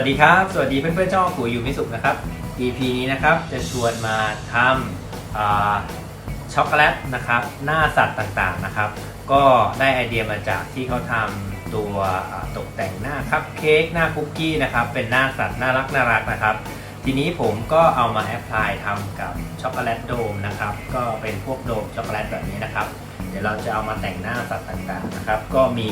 วัสดีครับ สวัสดีเพื่อนๆเจ้าของกูอยู่มิสุนะครับ EP นี้นะครับจะชวนมาทำาช็อกโกแลตนะครับหน้าสัตว์ต่างๆนะครับ ก็ได้ไอเดียมาจากที่เขาทำตัวตกแต่งหน้าคัพเค้กหน้าคุกกี้นะครับเป็นหน้าสัตว์น่ารักน่ารักนะครับ ทีนี้ผมก็เอามาแอพพลายทำกับช็อกโกแลตโดมนะครับก็เป็นพวกโดมช็อกโกแลตแบบนี้นะครับ เดี๋ยวเราจะเอามาแต่งหน้าสัตว์ต่างๆนะครับ ก็มี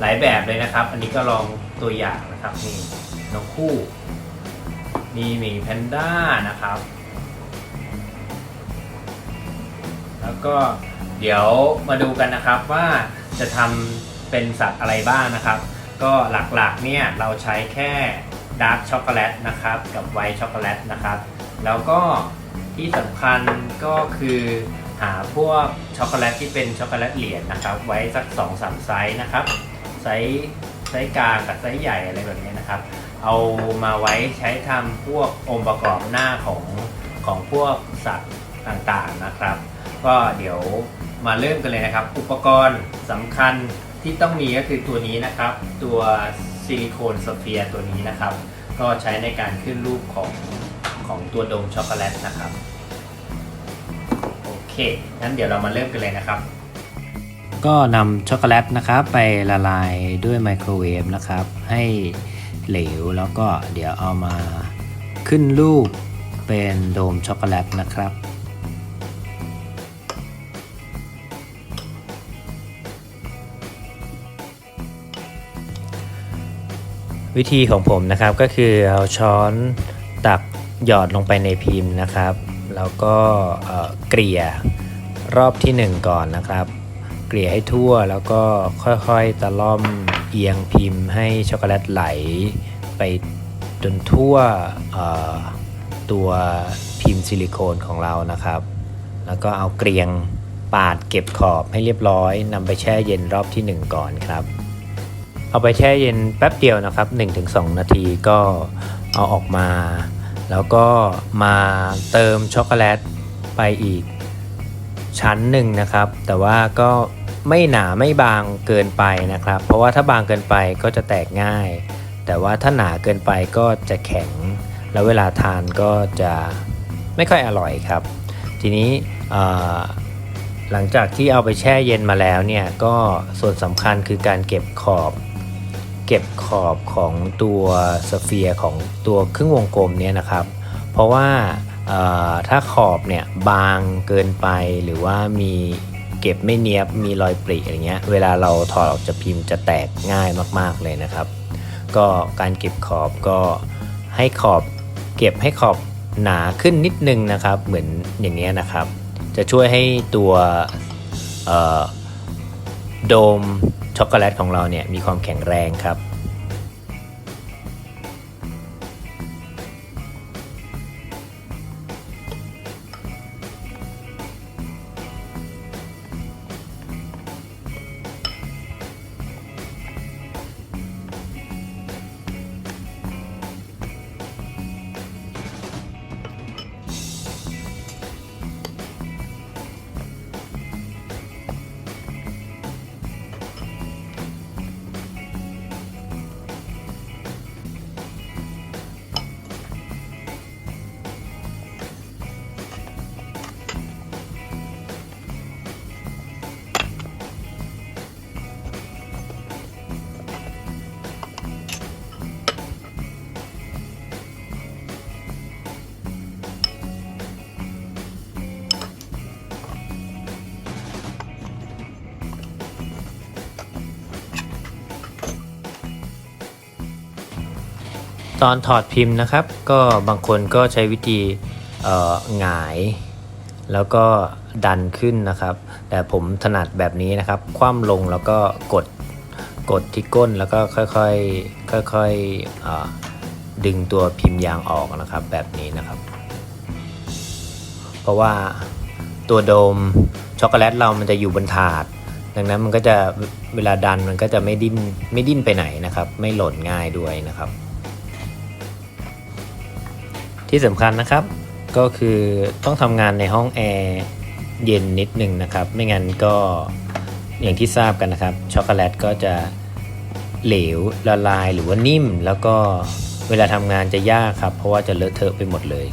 หลายแบบเลยนะครับ อันนี้ก็ลองตัวอย่างนะครับนี่ นกคู่ มีหมีแพนด้านะครับ แล้วก็เดี๋ยวมาดูกันนะครับว่าจะทำเป็นสัตว์อะไรบ้างนะครับ ก็หลักๆเนี่ยเราใช้แค่ดาร์กช็อกโกแลตนะครับกับไวท์ช็อกโกแลตนะครับ แล้วก็ที่สำคัญก็คือหาพวกช็อกโกแลตที่เป็นช็อกโกแลตเหรียญนะครับ ไว้สัก2อสไซส์นะครับไซส์ไซส์กลางกับไซส์ใหญ่อะไรแบบนี้นะครับ เอามาไว้ใช้ทำพวกองค์ประกอบหน้าของของพวกสัตว์ต่างๆนะครับ ก็เดี๋ยวมาเริ่มกันเลยนะครับ อุปกรณ์สำคัญที่ต้องมีก็คือตัวนี้นะครับ ตัวซิลิโคนสเฟียร์ตัวนี้นะครับ ก็ใช้ในการขึ้นรูปของของตัวโดมช็อกโกแลตนะครับ โอเคงั้นเดี๋ยวเรามาเริ่มกันเลยนะครับ ก็นำช็อกโกแลตนะครับไปละลายด้วยไมโครเวฟนะครับ ให้ เหลว แล้วก็เดี๋ยวเอามาขึ้นรูปเป็นโดมช็อกโกแลตนะครับ วิธีของผมนะครับก็คือเอาช้อนตักหยอดลงไปในพิมพ์นะครับ แล้วก็เเกลี่ยรอบที่ 1 ก่อนนะครับ เกลี่ยให้ทั่วแล้วก็ค่อยๆตะล่อมเอียงพิมพ์ให้ช็อกโกแลตไหลไปจนทั่วตัวพิมพ์ซิลิโคนของเรานะครับ แล้วก็เอาเกลียงปาดเก็บขอบให้เรียบร้อยนำไปแช่เย็นรอบที่ 1 ก่อนครับ เอาไปแช่เย็นแป๊บเดียวนะครับ 1-2 นาทีก็เอาออกมา แล้วก็มาเติมช็อกโกแลตไปอีกชั้นหนึ่งนะครับ แต่ว่าก็ ไม่หนาไม่บางเกินไปนะครับ เพราะว่าถ้าบางเกินไปก็จะแตกง่าย แต่ว่าถ้าหนาเกินไปก็จะแข็ง แล้วเวลาทานก็จะไม่ค่อยอร่อยครับ ทีนี้หลังจากที่เอาไปแช่เย็นมาแล้วเนี่ยก็ส่วนสำคัญคือการเก็บขอบ เก็บขอบของตัวสเฟียร์ของตัวครึ่งวงกลมเนี่ยนะครับ เพราะว่าถ้าขอบเนี่ยบางเกินไปหรือว่ามี เก็บไม่เนียบมีรอยปริอะไรเงี้ยเวลาเราถอดออกจากพิมพ์จะแตกง่ายมากๆเลยนะครับ ก็การเก็บขอบก็ให้ขอบเก็บให้ขอบหนาขึ้นนิดนึงนะครับ เหมือนอย่างเงี้ยนะครับ จะช่วยให้ตัวโดมช็อกโกแลตของเราเนี่ยมีความแข็งแรงครับ ตอนถอดพิมพ์นะครับ ก็บางคนก็ใช้วิธีหงาย แล้วก็ดันขึ้นนะครับ แต่ผมถนัดแบบนี้นะครับ คว่ำลงแล้วก็กดกดที่ก้นแล้วก็ค่อยๆค่อยๆเอ่อดึงตัวพิมพ์ยางออกนะครับ แบบนี้นะครับ เพราะว่าตัวโดมช็อกโกแลตเรามันจะอยู่บนถาด ดังนั้นมันก็จะเวลาดันมันก็จะไม่ดิ้นไม่ดิ้นไปไหนนะครับ ไม่หล่นง่ายด้วยนะครับ ที่สำคัญนะครับ ก็คือต้องทำงานในห้องแอร์เย็นนิดนึงนะครับ ไม่งั้นก็อย่างที่ทราบกันนะครับ ช็อกโกแลตก็จะเหลวละลายหรือว่านิ่ม แล้วก็เวลาทำงานจะยากครับ เพราะว่าจะเลอะเทอะไปหมดเลย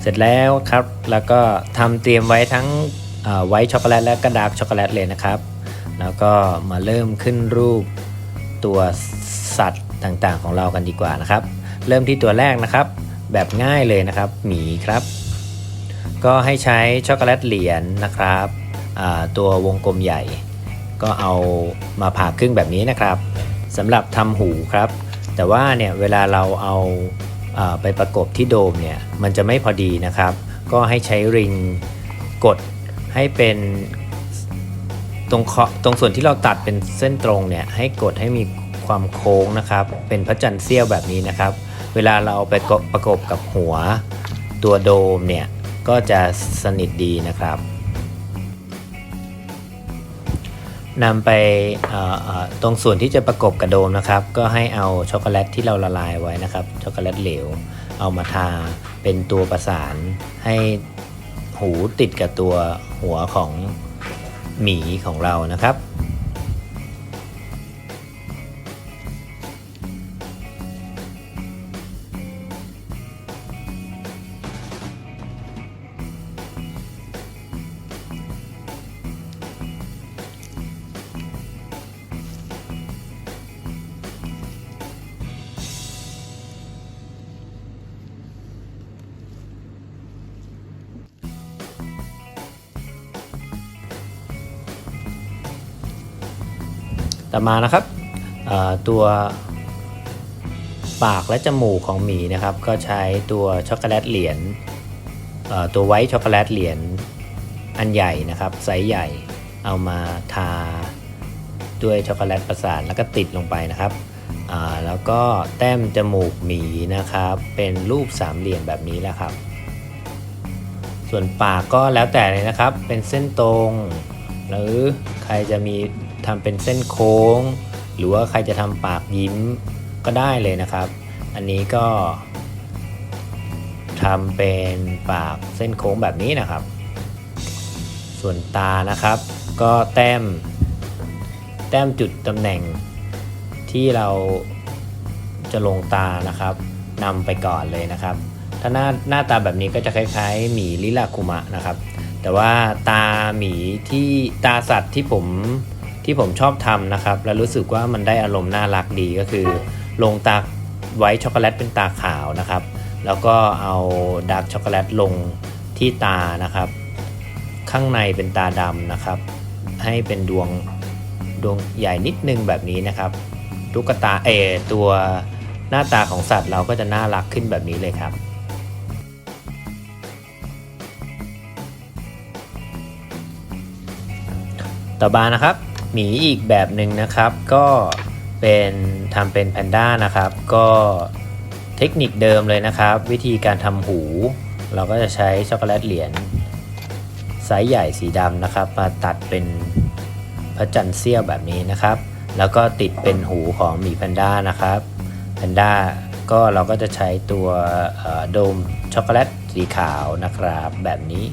เสร็จแล้วครับ แล้วก็ทำเตรียมไว้ทั้งไวท์ช็อกโกแลตและก็ดาร์กช็อกโกแลตเลยนะครับ แล้วก็มาเริ่มขึ้นรูป ตัวสัตว์ต่างๆของเรากันดีกว่านะครับ เริ่มที่ตัวแรกนะครับ แบบง่ายเลยนะครับ หมีครับ ก็ให้ใช้ช็อกโกแลตเหรียญนะครับ ตัววงกลมใหญ่ ก็เอามาผ่าครึ่งแบบนี้นะครับสำหรับทำหูครับ แต่ว่าเนี่ยเวลาเราเอาอ่าไปประกบที่โดมเนี่ยมันจะไม่พอดีนะครับ ก็ให้ใช้ริงกดให้เป็น ตรงเคาะตรงส่วนที่เราตัดเป็นเส้นตรงเนี่ยให้กดให้มีความโค้งนะครับ เป็นพระจันทร์เสี้ยวแบบนี้นะครับ เวลาเราเอาไปประกบกับหัวตัวโดมเนี่ยก็จะสนิทดีนะครับนำไปเอ่อตรงส่วนที่จะประกบกับโดมนะครับ ก็ให้เอาช็อกโกแลตที่เราละลายไว้นะครับช็อกโกแลตเหลว เอามาทาเป็นตัวประสานให้หูติดกับตัวหัวของ หมีของเรานะครับ ต่อมานะครับตัวปากและจมูกของหมีนะครับ ก็ใช้ตัวช็อกโกแลตเหรียญตัวไวท์ช็อกโกแลตเหรียญอันใหญ่นะครับไซส์ใหญ่เอามาทาด้วยช็อกโกแลตประสานแล้วก็ติดลงไปนะครับแล้วก็แต้มจมูกหมีนะครับ เป็นรูปสามเหลี่ยมแบบนี้แหละครับ ส่วนปากก็แล้วแต่เลยนะครับ เป็นเส้นตรง หรือใครจะมี ทำเป็นเส้นโค้ง หรือว่าใครจะทำปากยิ้มก็ได้เลยนะครับ อันนี้ก็ทำเป็นปากเส้นโค้งแบบนี้นะครับ ส่วนตานะครับ ก็แต้ม แต้มจุดตำแหน่งที่เราจะลงตานะครับนำไปก่อนเลยนะครับ ถ้าหน้าหน้าตาแบบนี้ก็จะคล้ายๆ หมีลิลาคุมะนะครับ แต่ว่าตาหมีที่ตาสัตว์ที่ผม ที่ผมชอบทำนะครับ แล้วรู้สึกว่ามันได้อารมณ์น่ารักดีก็คือ ลงตาไว้ช็อกโกแลตเป็นตาขาวนะครับ แล้วก็เอาดาร์กช็อกโกแลตลงที่ตานะครับ ข้างในเป็นตาดำนะครับ ให้เป็นดวงดวงใหญ่นิดนึงแบบนี้นะครับตุ๊กตาเออตัวหน้าตาของสัตว์เราก็จะน่ารักขึ้นแบบนี้เลยครับต่อมานะครับ หมีอีกแบบหนึ่งนะครับ ก็เป็นทำเป็นแพนด้านะครับ ก็เทคนิคเดิมเลยนะครับ วิธีการทำหู เราก็จะใช้ช็อกโกแลตเหรียญไซส์ใหญ่สีดำนะครับ มาตัดเป็นพระจันทร์เสี้ยวแบบนี้นะครับ แล้วก็ติดเป็นหูของหมีแพนด้านะครับแพนด้าก็เราก็จะใช้ตัวโดมช็อกโกแลตสีขาวนะครับแบบนี้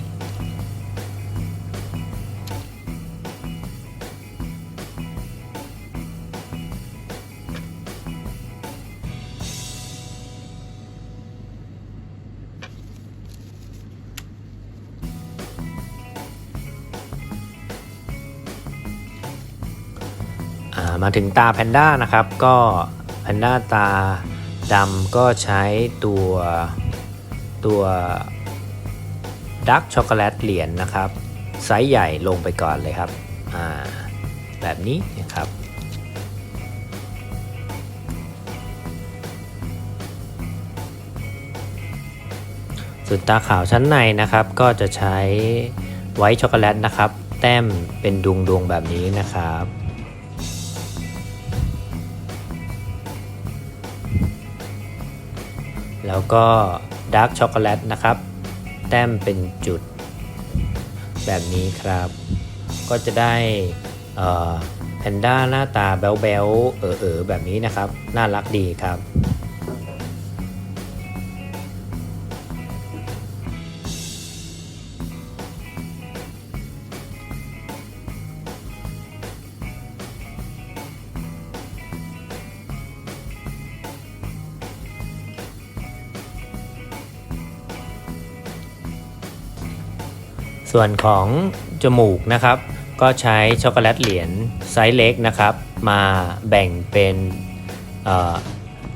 มาถึงตาแพนด้านะครับก็แพนด้าตาดำก็ใช้ตัวตัวดักช็อกโกแลตเหรียญนะครับไซส์ใหญ่ลงไปก่อนเลยครับแบบนี้นะครับส่วนตาขาวชั้นในนะครับก็จะใช้ไวท์ช็อกโกแลตนะครับ แต้มเป็นดวงดวงๆแบบนี้นะครับ แล้วก็ดาร์กช็อกโกแลตนะครับ แต้มเป็นจุด แบบนี้ครับ ก็จะได้แพนด้าหน้าตาแบ๊วๆเออๆแบบนี้นะครับ น่ารักดีครับ ส่วนของจมูกนะครับ ก็ใช้ช็อกโกแลตเหรียญไซส์เล็กนะครับ มาแบ่งเป็นเ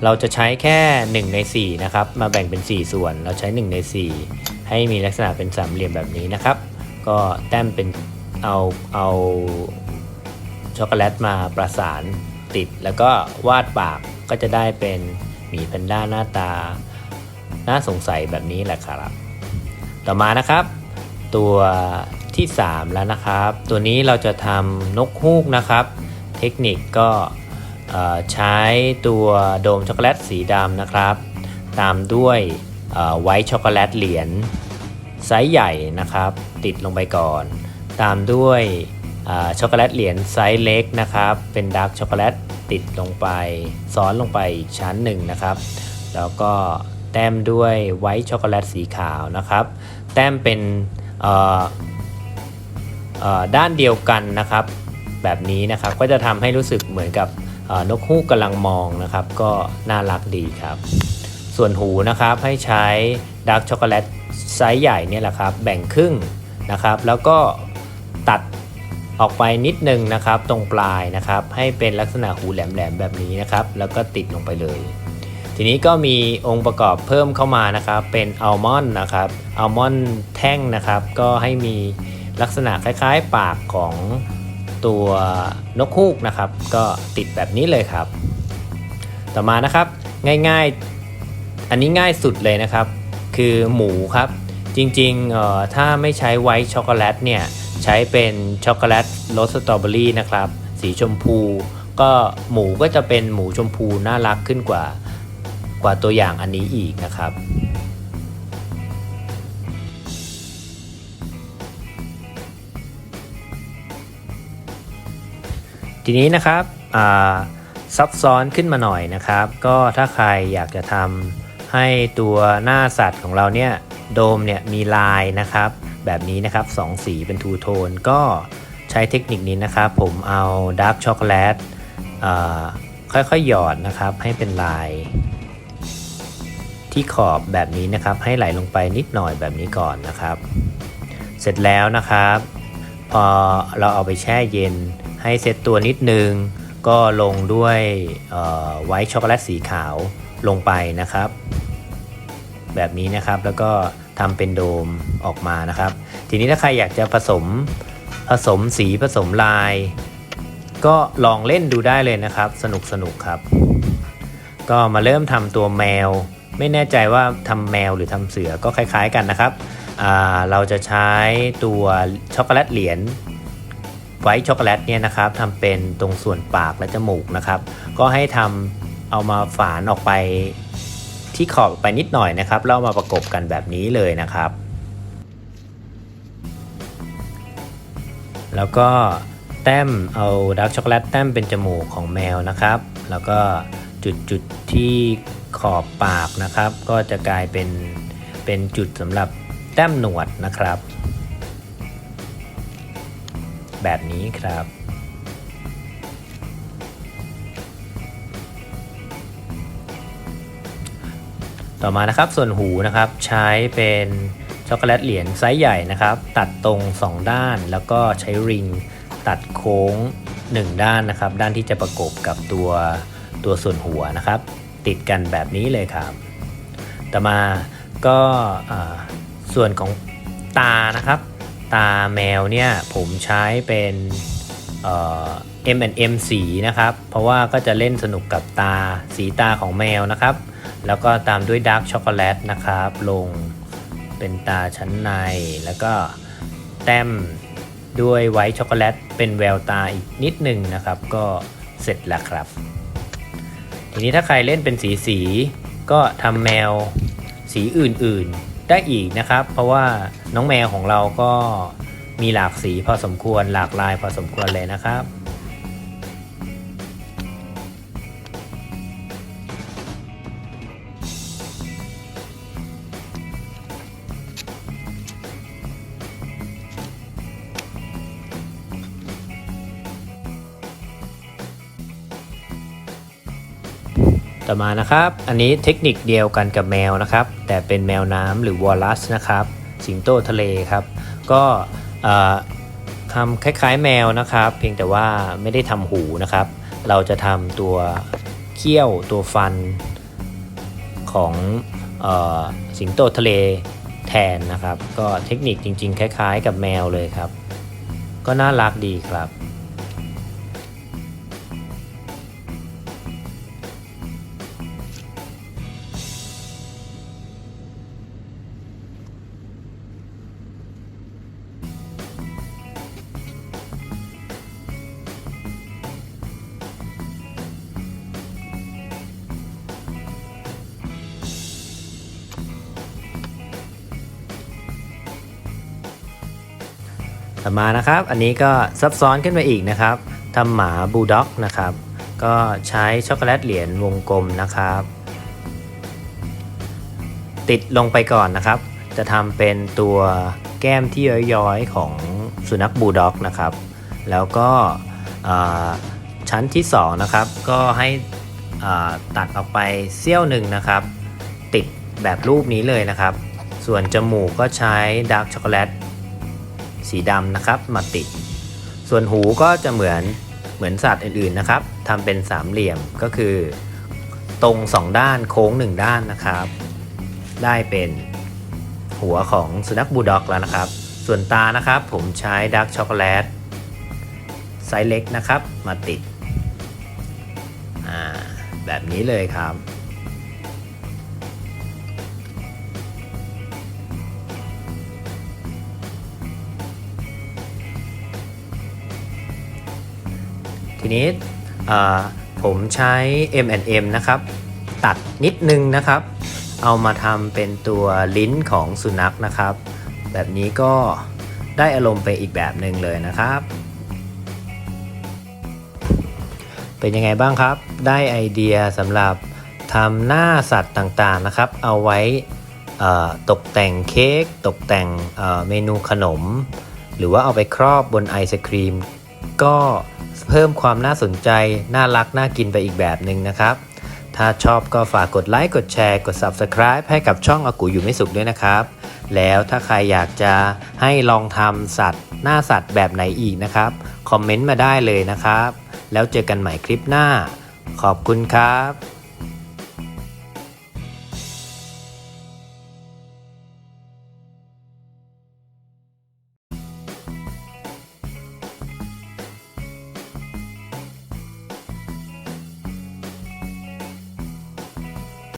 เราจะใช้แค่ 1 ใน 4 นะครับ มาแบ่งเป็น 4 ส่วน เราใช้ 1 ใน 4 ให้มีลักษณะเป็นสามเหลี่ยมแบบนี้นะครับ ก็แต้มเป็นเอาเอาช็อกโกแลตมาประสานติด แล้วก็วาดปากก็จะได้เป็นหมีแพนด้าหน้าตา น่าสงสัยแบบนี้แหละครับ ต่อมานะครับ ตัวที่ 3 แล้วนะครับ ตัวนี้เราจะทำนกฮูกนะครับ เทคนิคก็ใช้ตัวโดมช็อกโกแลตสีดำนะครับ ตามด้วยไวท์ช็อกโกแลตเหรียญไซส์ใหญ่นะครับ ติดลงไปก่อน ตามด้วยช็อกโกแลตเหรียญไซส์เล็กนะครับ เป็นดาร์กช็อกโกแลตติดลงไปซ้อนลงไปอีกชั้นหนึ่งนะครับ แล้วก็แต้มด้วยไวท์ช็อกโกแลตสีขาวนะครับ แต้มเป็น ด้านเดียวกันนะครับ แบบนี้นะครับก็จะทำให้รู้สึกเหมือนกับนกฮูกกำลังมองนะครับ ก็น่ารักดีครับ ส่วนหูนะครับให้ใช้ดาร์กช็อกโกแลตไซส์ใหญ่เนี่ยแหละครับ แบ่งครึ่งนะครับ แล้วก็ตัดออกไปนิดนึงนะครับ ตรงปลายนะครับ ให้เป็นลักษณะหูแหลมๆแบบนี้นะครับ แล้วก็ติดลงไปเลย ทีนี้ก็มีองค์ประกอบเพิ่มเข้ามานะครับเป็นอัลมอนด์นะครับอัลมอนด์แท่งนะครับก็ให้มีลักษณะคล้ายๆ ปากของตัวนกฮูกนะครับ ก็ติดแบบนี้เลยครับ ต่อมานะครับง่ายๆอันนี้ง่ายสุดเลยนะครับ คือหมูครับ จริงๆเอ่อถ้าไม่ใช้ไวท์ช็อกโกแลตเนี่ยใช้เป็นช็อกโกแลตรสสตรอเบอรี่นะครับ สีชมพู ก็หมูก็จะเป็นหมูชมพูน่ารักขึ้นกว่า กว่าตัวอย่างอันนี้อีกนะครับทีนี้นะครับซับซ้อนขึ้นมาหน่อยนะครับ ก็ถ้าใครอยากจะทำให้ตัวหน้าสัตว์ของเราเนี่ยโดมเนี่ยมีลายนะครับ แบบนี้นะครับสองสีเป็นทูโทนก็ใช้เทคนิคนี้นะครับ ผมเอาดาร์กช็อกโกแลตค่อยๆหยอดนะครับให้เป็นลาย ที่ขอบแบบนี้นะครับ ให้ไหลลงไปนิดหน่อยแบบนี้ก่อนนะครับ เสร็จแล้วนะครับ พอเราเอาไปแช่เย็นให้เซตตัวนิดนึง ก็ลงด้วยไวท์ช็อกโกแลตสีขาวลงไปนะครับ แบบนี้นะครับแล้วก็ทำเป็นโดมออกมานะครับ ทีนี้ถ้าใครอยากจะผสมผสมสีผสมลาย ก็ลองเล่นดูได้เลยนะครับ สนุกสนุกครับ ก็มาเริ่มทำตัวแมว ไม่แน่ใจว่าทำแมวหรือทำเสือก็คล้าย ๆกันนะครับ เราจะใช้ตัวช็อกโกแลตเหรียญไว้ช็อกโกแลตเนี่ยนะครับทำเป็นตรงส่วนปากและจมูกนะครับ ก็ให้ทำเอามาฝานออกไปที่ขอบไปนิดหน่อยนะครับแล้วมาประกบกันแบบนี้เลยนะครับ แล้วก็แต้มเอาดาร์กช็อกโกแลตแต้มเป็นจมูกของแมวนะครับ แล้วก็จุดจุดๆที่ ขอบปากนะครับ ก็จะกลายเป็นเป็นจุดสำหรับแต้มหนวดนะครับ แบบนี้ครับต่อมานะครับส่วนหูนะครับใช้เป็นช็อกโกแลตเหรียญไซส์ใหญ่นะครับ ตัดตรง 2 ด้านแล้วก็ใช้ริงตัดโค้ง 1 ด้านนะครับ ด้านที่จะประกบกับตัวตัวส่วนหัวนะครับ ติดกันแบบนี้เลยครับ ต่อมาก็ส่วนของตานะครับ ตาแมวเนี่ยผมใช้เป็นเอ่อ M&M สีนะครับ เพราะว่าก็จะเล่นสนุกกับตาสีตาของแมวนะครับ แล้วก็ตามด้วยดาร์กช็อกโกแลตนะครับ ลงเป็นตาชั้นใน แล้วก็แต้มด้วยไวท์ช็อกโกแลตเป็นแววตาอีกนิดหนึ่งนะครับ ก็เสร็จแล้วครับ ทีนี้ถ้าใครเล่นเป็นสีสีก็ทำแมวสีอื่นๆได้อีกนะครับ เพราะว่าน้องแมวของเราก็มีหลากสีพอสมควรหลากลายพอสมควรเลยนะครับ ต่อมานะครับ อันนี้เทคนิคเดียวกันกับแมวนะครับ แต่เป็นแมวน้ำหรือวอลลัสนะครับ สิงโตทะเลครับ ก็ทำคล้ายๆ แมวนะครับ เพียงแต่ว่าไม่ได้ทำหูนะครับ เราจะทำตัวเขี้ยวตัวฟันของออสิงโตทะเลแทนนะครับ ก็เทคนิคจริงๆ คล้ายๆ กับแมวเลยครับ ก็น่ารักดีครับ ต่อมานะครับ อันนี้ก็ซับซ้อนขึ้นมาอีกนะครับทำหมาบูลด็อกนะครับ ก็ใช้ช็อกโกแลตเหรียญวงกลมนะครับ ติดลงไปก่อนนะครับ จะทำเป็นตัวแก้มที่ย้อยๆของสุนัขบูลด็อกนะครับ แล้วก็ชั้นที่2นะครับ ก็ให้ตัดออกไปเสี้ยวหนึ่งนะครับ ติดแบบรูปนี้เลยนะครับ ส่วนจมูกก็ใช้ดาร์กช็อกโกแลต สีดำนะครับมาติด ส่วนหูก็จะเหมือนเหมือนสัตว์อื่นๆนะครับทำเป็นสามเหลี่ยมก็คือ ตรงสองด้านโค้งหนึ่งด้านนะครับ ได้เป็นหัวของสุนัขบูลด็อกแล้วนะครับ ส่วนตานะครับผมใช้ดาร์กช็อกโกแลตไซส์เล็กนะครับมาติดแบบนี้เลยครับ ทีนี้ผมใช้ M&M นะครับ ตัดนิดนึงนะครับ เอามาทำเป็นตัวลิ้นของสุนัขนะครับ แบบนี้ก็ได้อารมณ์ไปอีกแบบหนึ่งเลยนะครับ เป็นยังไงบ้างครับ ได้ไอเดียสำหรับทำหน้าสัตว์ต่างๆนะครับ เอาไว้ตกแต่งเค้กตกแต่งเเมนูขนม หรือว่าเอาไปครอบบนไอศครีม ก็ เพิ่มความน่าสนใจ น่ารัก น่ากินไปอีกแบบหนึ่งนะครับ ถ้าชอบก็ฝากกดไลค์กดแชร์ กด Subscribe ให้กับช่องอากูอยู่ไม่สุขด้วยนะครับ แล้วถ้าใครอยากจะให้ลองทำสัตว์ หน้าสัตว์แบบไหนอีกนะครับ คอมเมนต์มาได้เลยนะครับ แล้วเจอกันใหม่คลิปหน้า ขอบคุณครับ